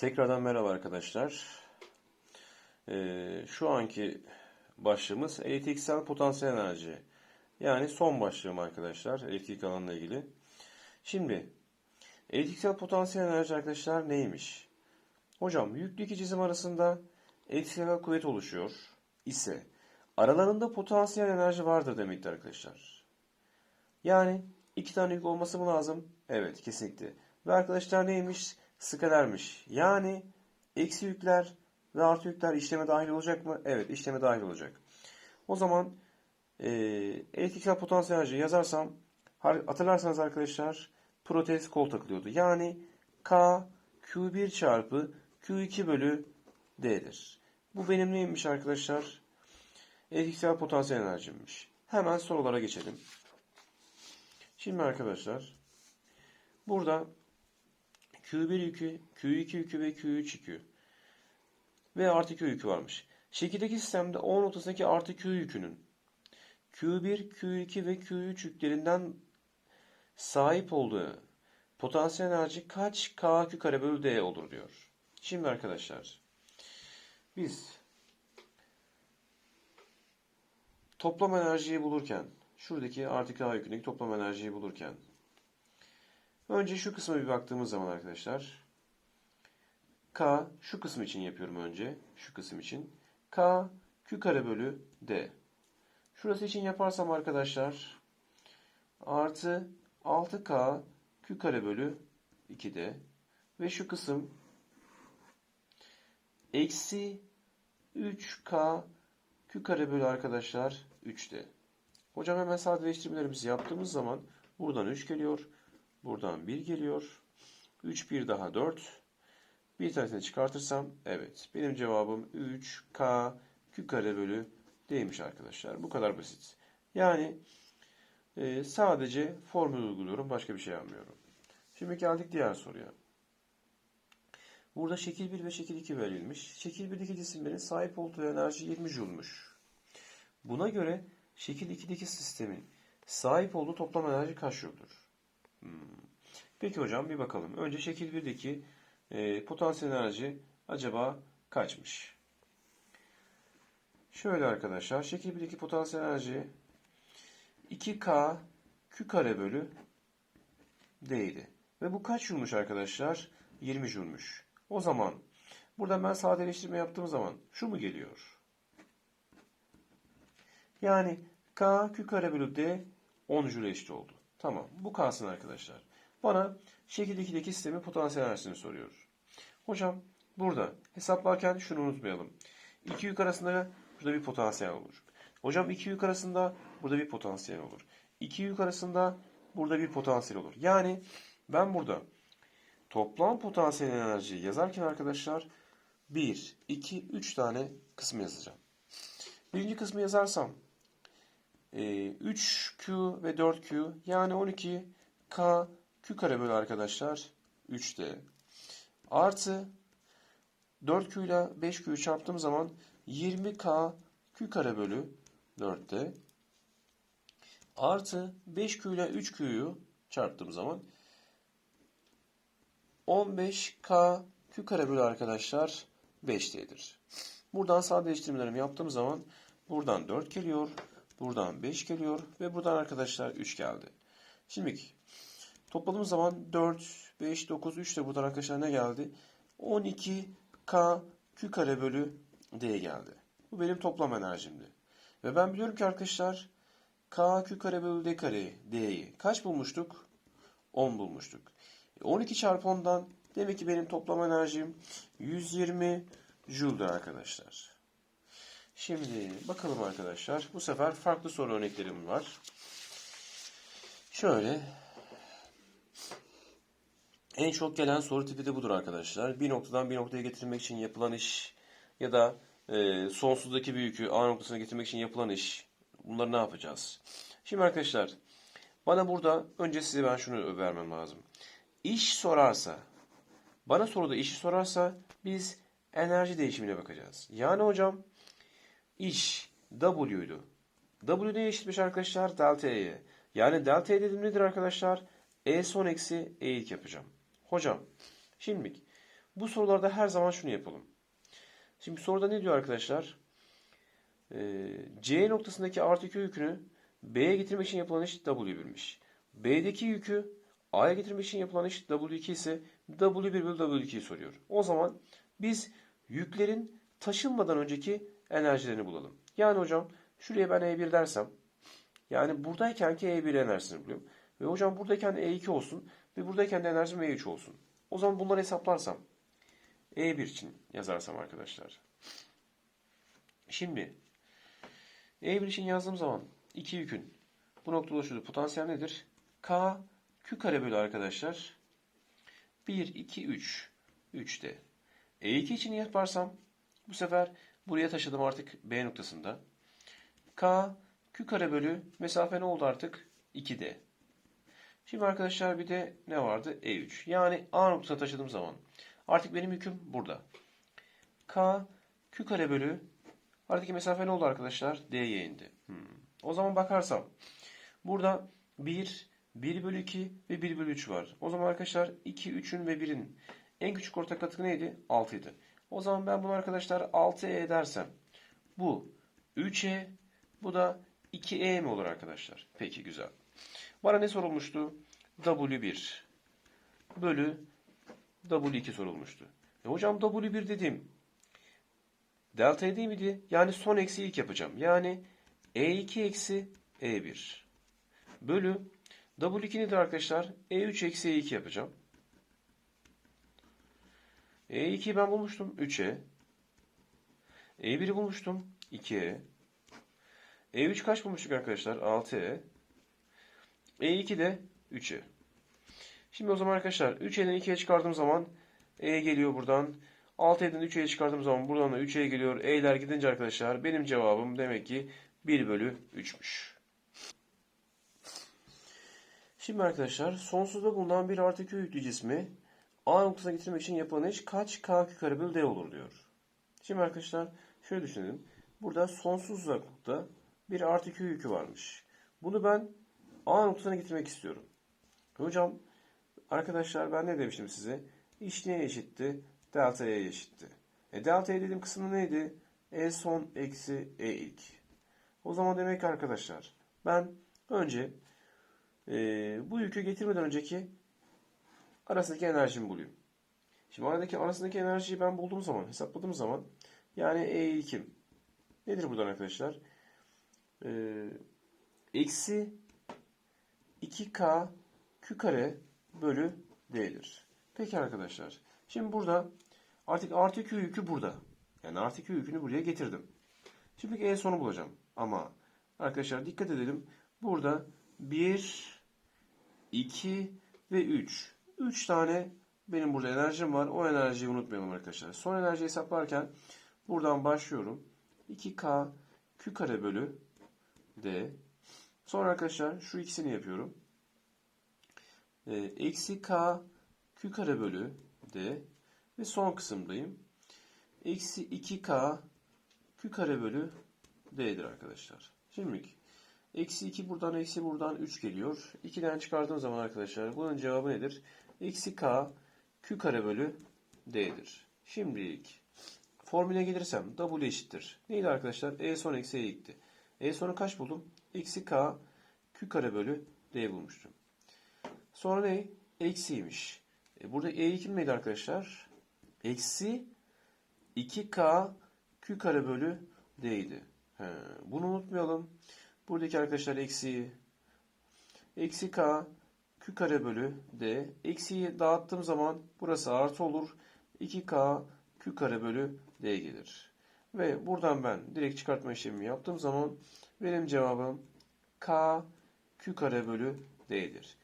Tekrardan merhaba arkadaşlar. Ee, şu anki başlığımız elektriksel potansiyel enerji. Yani son başlığım arkadaşlar elektrik alanıyla ilgili. Şimdi elektriksel potansiyel enerji arkadaşlar neymiş? Hocam yüklü iki cisim arasında elektriksel kuvvet oluşuyor ise aralarında potansiyel enerji vardır demektir arkadaşlar. Yani iki tane yük olması mı lazım? Evet kesinlikle. Ve arkadaşlar neymiş? Skalermiş. Yani eksi yükler ve artı yükler işleme dahil olacak mı? Evet işleme dahil olacak. O zaman e, elektriksel potansiyel enerji yazarsam hatırlarsanız arkadaşlar protez kol takılıyordu. Yani K Q1 çarpı Q2 bölü D'dir. Bu benim neymiş arkadaşlar? Elektriksel potansiyel enerjimmiş. Hemen sorulara geçelim. Şimdi arkadaşlar burada Q1 yükü, Q2 yükü ve Q3 yükü ve artı Q yükü varmış. Şekildeki sistemde O noktasındaki artı Q yükünün Q1, Q2 ve Q3 yüklerinden sahip olduğu potansiyel enerji kaç KQ kare bölü D olur diyor. Şimdi arkadaşlar biz toplam enerjiyi bulurken şuradaki artı K yükündeki toplam enerjiyi bulurken önce şu kısma bir baktığımız zaman arkadaşlar K şu kısım için yapıyorum önce. Şu kısım için. K Q kare bölü D. Şurası için yaparsam arkadaşlar artı 6K Q kare bölü 2D ve şu kısım eksi 3K Q kare bölü arkadaşlar 3D. Hocam hemen sadeleştirmelerimizi yaptığımız zaman buradan 3 geliyor. Buradan 1 geliyor. 3 1 daha 4. Bir tanesini çıkartırsam evet. Benim cevabım 3K Q kare bölü D'ymiş arkadaşlar. Bu kadar basit. Yani e, sadece formül uyguluyorum. Başka bir şey yapmıyorum. Şimdi geldik diğer soruya. Burada şekil 1 ve şekil 2 verilmiş. Şekil 1'deki cisimlerin sahip olduğu enerji 20 Joule'muş. Buna göre şekil 2'deki sistemin sahip olduğu toplam enerji kaç Joule'dur? Hmm. Peki hocam bir bakalım. Önce şekil 1'deki e, potansiyel enerji acaba kaçmış? Şöyle arkadaşlar. Şekil 1'deki potansiyel enerji 2K Q kare bölü D'ydi. Ve bu kaç Joule'muş arkadaşlar? 20 Joule'muş. O zaman burada ben sadeleştirme yaptığım zaman şu mu geliyor? Yani K Q kare bölü D 10 Joule eşit oldu. Tamam. Bu kalsın arkadaşlar. Bana şekil 2'deki sistemin potansiyel enerjisini soruyor. Hocam burada hesaplarken şunu unutmayalım. İki yük arasında burada bir potansiyel olur. Hocam iki yük arasında burada bir potansiyel olur. İki yük arasında burada bir potansiyel olur. Yani ben burada toplam potansiyel enerjiyi yazarken arkadaşlar 1, 2, 3 tane kısmı yazacağım. Birinci kısmı yazarsam 3Q ve 4Q yani 12K Q kare bölü arkadaşlar 3D. Artı 4Q ile 5Q'yu çarptığım zaman 20K Q kare bölü 4D. Artı 5Q ile 3Q'yu çarptığım zaman 15K Q kare bölü arkadaşlar 5D'dir. Buradan sadeleştirmelerimi yaptığım zaman buradan 4 geliyor, buradan 5 geliyor ve buradan arkadaşlar 3 geldi. Şimdi topladığım zaman 4, 5, 9, 3 de buradan arkadaşlar ne geldi? 12K Q kare bölü D geldi. Bu benim toplam enerjimdi. Ve ben biliyorum ki arkadaşlar K Q kare bölü D kare D'yi kaç bulmuştuk? 10 bulmuştuk. 12 çarpı 10'dan demek ki benim toplam enerjim 120 Joule'dur arkadaşlar. Şimdi bakalım arkadaşlar. Bu sefer farklı soru örneklerim var. Şöyle. En çok gelen soru tipi de budur arkadaşlar. Bir noktadan bir noktaya getirmek için yapılan iş ya da e, sonsuzdaki bir yükü A noktasına getirmek için yapılan iş. Bunları ne yapacağız? Şimdi arkadaşlar bana burada önce size ben şunu vermem lazım. İş sorarsa, bana soruda işi sorarsa biz enerji değişimine bakacağız. Yani hocam iş W'ydu. W ne eşitmiş arkadaşlar? Delta E'ye. Yani delta dedim nedir arkadaşlar? E son eksi E ilk yapacağım. Hocam şimdi Bu sorularda her zaman şunu yapalım. Şimdi soruda ne diyor arkadaşlar? Ee, C noktasındaki artı Q yükünü B'ye getirmek için yapılan iş W1'miş. B'deki yükü A'ya getirmek için yapılan iş W2 ise W1 bölü W2'yi soruyor. O zaman biz yüklerin taşınmadan önceki enerjilerini bulalım. Yani hocam şuraya ben E1 dersem yani buradayken ki E1 enerjisini buluyorum. Ve hocam buradayken E2 olsun ve buradayken de enerjim E3 olsun. O zaman bunları hesaplarsam E1 için yazarsam arkadaşlar. Şimdi E1 için yazdığım zaman iki yükün bu noktada oluşturduğu potansiyel nedir? K Q kare bölü arkadaşlar 1, 2, 3. 3'te. E2 için yaparsam bu sefer buraya taşıdım artık B noktasında. K Q kare bölü mesafe ne oldu artık? 2D. Şimdi arkadaşlar bir de ne vardı? E3. Yani A noktasına taşıdığım zaman artık benim yüküm burada. K Q kare bölü aradaki mesafe ne oldu arkadaşlar? D'ye indi. Hmm. O zaman bakarsam burada 1, 1 bölü 2 ve 1 bölü 3 var. O zaman arkadaşlar 2, 3'ün ve 1'in en küçük ortak katı neydi? 6 idi. O zaman ben bunu arkadaşlar 6E dersem bu 3E bu da 2E mi olur arkadaşlar? Peki güzel. Bana ne sorulmuştu? W1 bölü W2 sorulmuştu. E hocam W1 dedim. Delta E değil miydi? Yani son eksi ilk yapacağım. Yani E2 eksi E1 bölü W2 nedir arkadaşlar? E3 eksi E2 yapacağım. E2'yi ben bulmuştum 3'e. E1'i bulmuştum 2'ye. E3 kaç bulmuştuk arkadaşlar? 6'e. E2 de 3'e. Şimdi o zaman arkadaşlar 3'den 2'ye çıkardığım zaman E geliyor buradan. 6'dan 3'e çıkardığım zaman buradan da 3'e geliyor. E'ler gidince arkadaşlar benim cevabım demek ki 1 bölü 3'müş. Şimdi arkadaşlar sonsuzda bulunan bir artı yüklü cismi A noktasına getirmek için yapılan iş kaç K kare bölü D olur diyor. Şimdi arkadaşlar şöyle düşünelim. Burada sonsuz uzaklıkta bir artı Q yükü varmış. Bunu ben A noktasına getirmek istiyorum. Hocam arkadaşlar ben ne demiştim size? İş neye eşitti? Delta E eşitti. E, delta E dediğim kısmı neydi? E son eksi E ilk. O zaman demek ki arkadaşlar ben önce e, bu yükü getirmeden önceki arasındaki enerjimi bulayım. Şimdi aradaki arasındaki enerjiyi ben bulduğum zaman, hesapladığım zaman yani E ilkim nedir buradan arkadaşlar? E, eksi 2K Q kare bölü D'dir. Peki arkadaşlar. Şimdi burada artık artı Q yükü burada. Yani artı Q yükünü buraya getirdim. Şimdi E sonu bulacağım. Ama arkadaşlar dikkat edelim. Burada 1, 2 ve 3. 3 tane benim burada enerjim var. O enerjiyi unutmayalım arkadaşlar. Son enerji hesaplarken buradan başlıyorum. 2K Q kare bölü D. Sonra arkadaşlar şu ikisini yapıyorum. E, eksi K Q kare bölü D. Ve son kısımdayım. Eksi 2K Q kare bölü D'dir arkadaşlar. Şimdi eksi 2 buradan eksi buradan 3 geliyor. 2'den çıkardığım zaman arkadaşlar bunun cevabı nedir? Eksi K Q kare bölü D'dir. Şimdilik formüle gelirsem W eşittir. Neydi arkadaşlar? E son eksi E ilkti. E sonu kaç buldum? Eksi K Q kare bölü D bulmuştum. Sonra ne? Eksiymiş. E burada E kim neydi arkadaşlar? Eksi 2K Q kare bölü D'ydi. He, bunu unutmayalım. Buradaki arkadaşlar eksiyi eksi K Q kare bölü D. Eksiyi dağıttığım zaman burası artı olur. 2K Q kare bölü D gelir. Ve buradan ben direkt çıkartma işlemimi yaptığım zaman benim cevabım K Q kare bölü D'dir.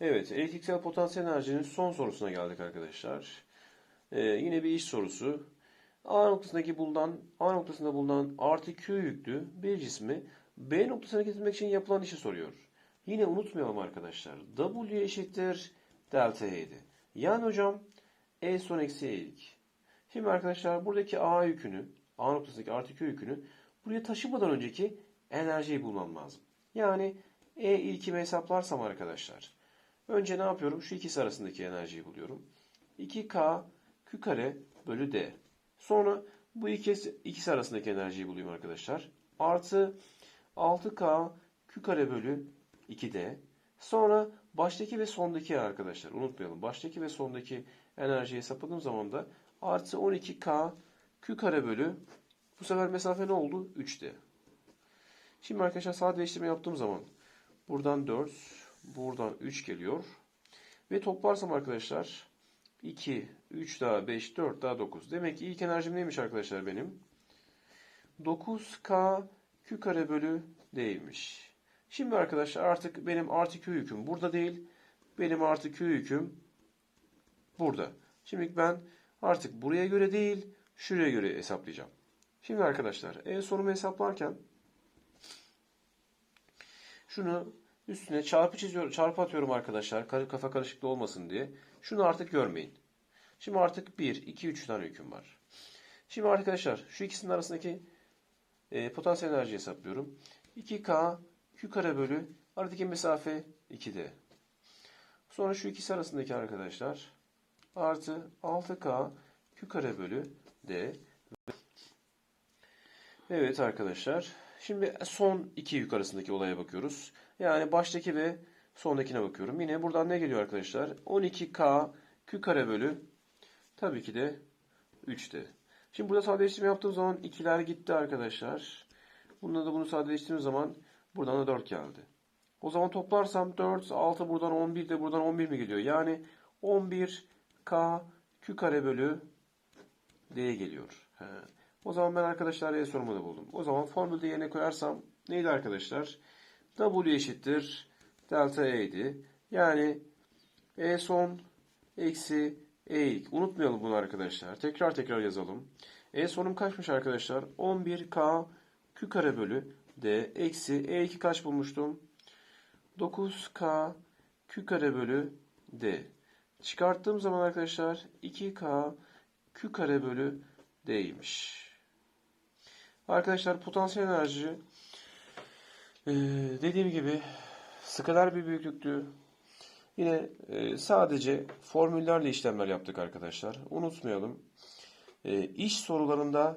Evet, elektriksel potansiyel enerjinin son sorusuna geldik arkadaşlar. Ee, yine bir iş sorusu. A noktasındaki bulunan A noktasında bulunan artı Q yüklü bir cismi B noktasına getirmek için yapılan işi soruyor. Yine unutmayalım arkadaşlar. W eşittir delta E'ydi. Yani hocam E son eksi E'lik. Şimdi arkadaşlar buradaki A yükünü, A noktasındaki artı Q yükünü buraya taşımadan önceki enerjiyi bulmam lazım. Yani E ilkimi hesaplarsam arkadaşlar. Önce ne yapıyorum? Şu ikisi arasındaki enerjiyi buluyorum. 2K Q kare bölü D. Sonra bu ikisi, ikisi arasındaki enerjiyi bulayım arkadaşlar. Artı 6K Q kare bölü 2D. Sonra baştaki ve sondaki arkadaşlar unutmayalım. Baştaki ve sondaki enerjiyi hesapladığım zaman da artı 12K Q kare bölü bu sefer mesafe ne oldu? 3D. Şimdi arkadaşlar sadeleştirme yaptığım zaman buradan 4, buradan 3 geliyor. Ve toplarsam arkadaşlar 2, 3 daha 5, 4 daha 9. Demek ki ilk enerjim neymiş arkadaşlar benim? 9K Q kare bölü D'ymiş. Şimdi arkadaşlar artık benim artı Q yüküm burada değil. Benim artı Q yüküm burada. Şimdi ben artık buraya göre değil, şuraya göre hesaplayacağım. Şimdi arkadaşlar en sonumu hesaplarken şunu üstüne çarpı çiziyorum, çarpı atıyorum arkadaşlar. Kafa karışıklığı olmasın diye. Şunu artık görmeyin. Şimdi artık 1, 2, 3 tane yüküm var. Şimdi arkadaşlar şu ikisinin arasındaki e, potansiyel enerji hesaplıyorum. 2K Q kare bölü aradaki mesafe 2D. Sonra şu ikisi arasındaki arkadaşlar artı 6K Q kare bölü D. Evet arkadaşlar. Şimdi son iki yük arasındaki olaya bakıyoruz. Yani baştaki ve sondakine bakıyorum. Yine buradan ne geliyor arkadaşlar? 12K Q kare bölü tabii ki de 3D. Şimdi burada sadeleştirme yaptığım zaman ikiler gitti arkadaşlar. Bunda da bunu sadeleştirdiğim zaman buradan da 4 geldi. O zaman toplarsam 4, 6 buradan 11 de buradan 11 mi geliyor? Yani 11K Q kare bölü D geliyor. He. O zaman ben arkadaşlar E sorumu da buldum. O zaman formülde yerine koyarsam neydi arkadaşlar? W eşittir delta E idi. Yani E son eksi E ilk. Unutmayalım bunu arkadaşlar. Tekrar tekrar yazalım. E sonum kaçmış arkadaşlar? 11K Q kare bölü D eksi E2 kaç bulmuştum? 9K Q kare bölü D. Çıkarttığım zaman arkadaşlar 2K Q kare bölü D'ymiş. Arkadaşlar potansiyel enerji e, dediğim gibi skaler bir büyüklüktü. Yine e, sadece formüllerle işlemler yaptık arkadaşlar. Unutmayalım. E, iş sorularında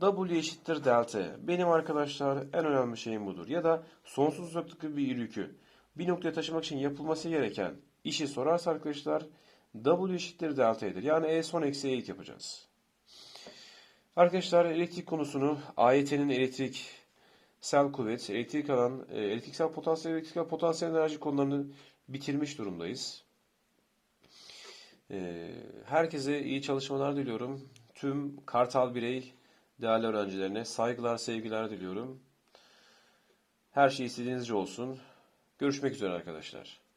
W eşittir delta. Benim arkadaşlar en önemli şeyim budur. Ya da sonsuz uzaklıklı bir yükü bir noktaya taşımak için yapılması gereken işi sorarsa arkadaşlar W eşittir delta'dır. Yani E son eksi E ilk yapacağız. Arkadaşlar elektrik konusunu AYT'nin elektrik sel kuvvet, elektrik alan, e, elektriksel potansiyel, elektriksel potansiyel enerji konularını bitirmiş durumdayız. E, herkese iyi çalışmalar diliyorum. Tüm Kartal Birey değerli öğrencilerine saygılar, sevgiler diliyorum. Her şey istediğinizce olsun. Görüşmek üzere arkadaşlar.